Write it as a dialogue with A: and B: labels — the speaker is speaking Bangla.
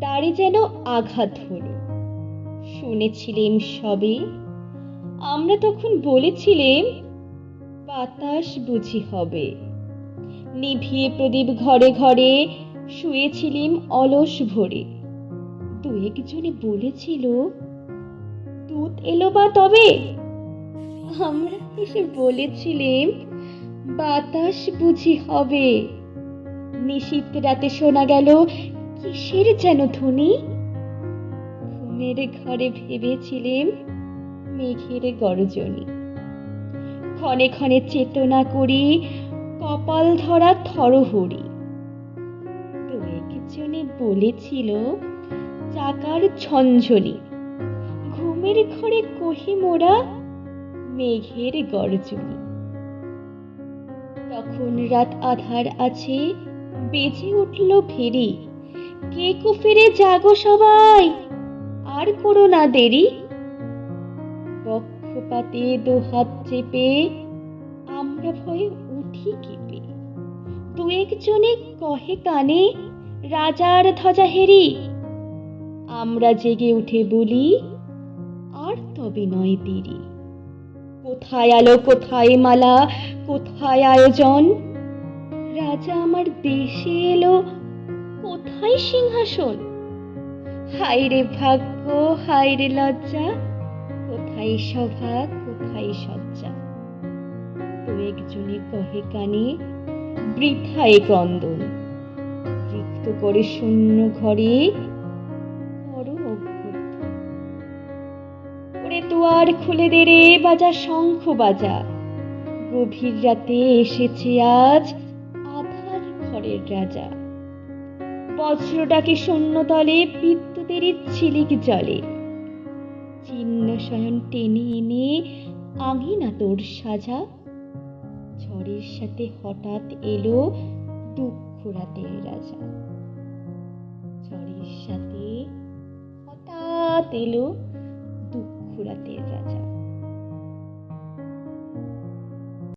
A: দাড়ি যেন আঘাত হলো। শুনেছিলেম সবে, আমরা তখন বলেছিলেম, বাতাস বুঝি হবে। নিভিয়ে প্রদীপ ঘরে ঘরে শুয়েছিলিম অলস ভরে। দু একজনে বলেছিল, দুধ এলো বা তবে? আমরা এসে বলেছিলেম, বাতাস বুঝি হবে। নিশীত রাতে শোনা গেল কিসের যেন ধ্বনি? ঘুমের ঘরে ভেবেছিলেম মেঘের গর্জনী। ক্ষণে ক্ষণে চেতনা করি, কপাল ধরা থরহরি। দু একজনে বলেছিল, চাকার ঝঞ্ঝনি ঘুমের ঘরে কহি মোরা মেঘের গর্জনী। তখন রাত আধার আছে, বেজে উঠল ফেরি। কে কুফিরে জাগো সবাই। আর করো না দেরি। বক্ষপাতে দুহাত চেপে আমরা ভয়ে উঠি কেঁপে। দু একজনে কহে কানে, রাজার ধ্বজা হেরি। আমরা জেগে উঠে বলি, আর তবে নয় দেরি। কোথায় আলো, কোথায় মালা, কোথায় আয়োজন? রাজা আমার দেশে এলো সিংহাসন। হায় রে ভাগ্য হায় রে লজ্জা, কোথায় সভা কোথায় সজ্জা দু একজনে কহে কানে, বৃথায় ক্রন্দন। রিক্ত করে শূন্য ঘরে দুয়ার খুলে দে রে বাজা শঙ্খ বাজা। গভীর রাতে এসেছে আজ আধার ঘরের রাজা। বজ্রটাকে শূন্যতলে বিদ্যুতেরই ছিলিক জলে। চিহ্ন শয়ন টেনে এনে আঙিনা তোর সাজা। ঝড়ের সাথে হঠাৎ এলো দুঃখ রাতের রাজা। ঝড়ের সাথে হঠাৎ এলো দুঃখ রাতের রাজা।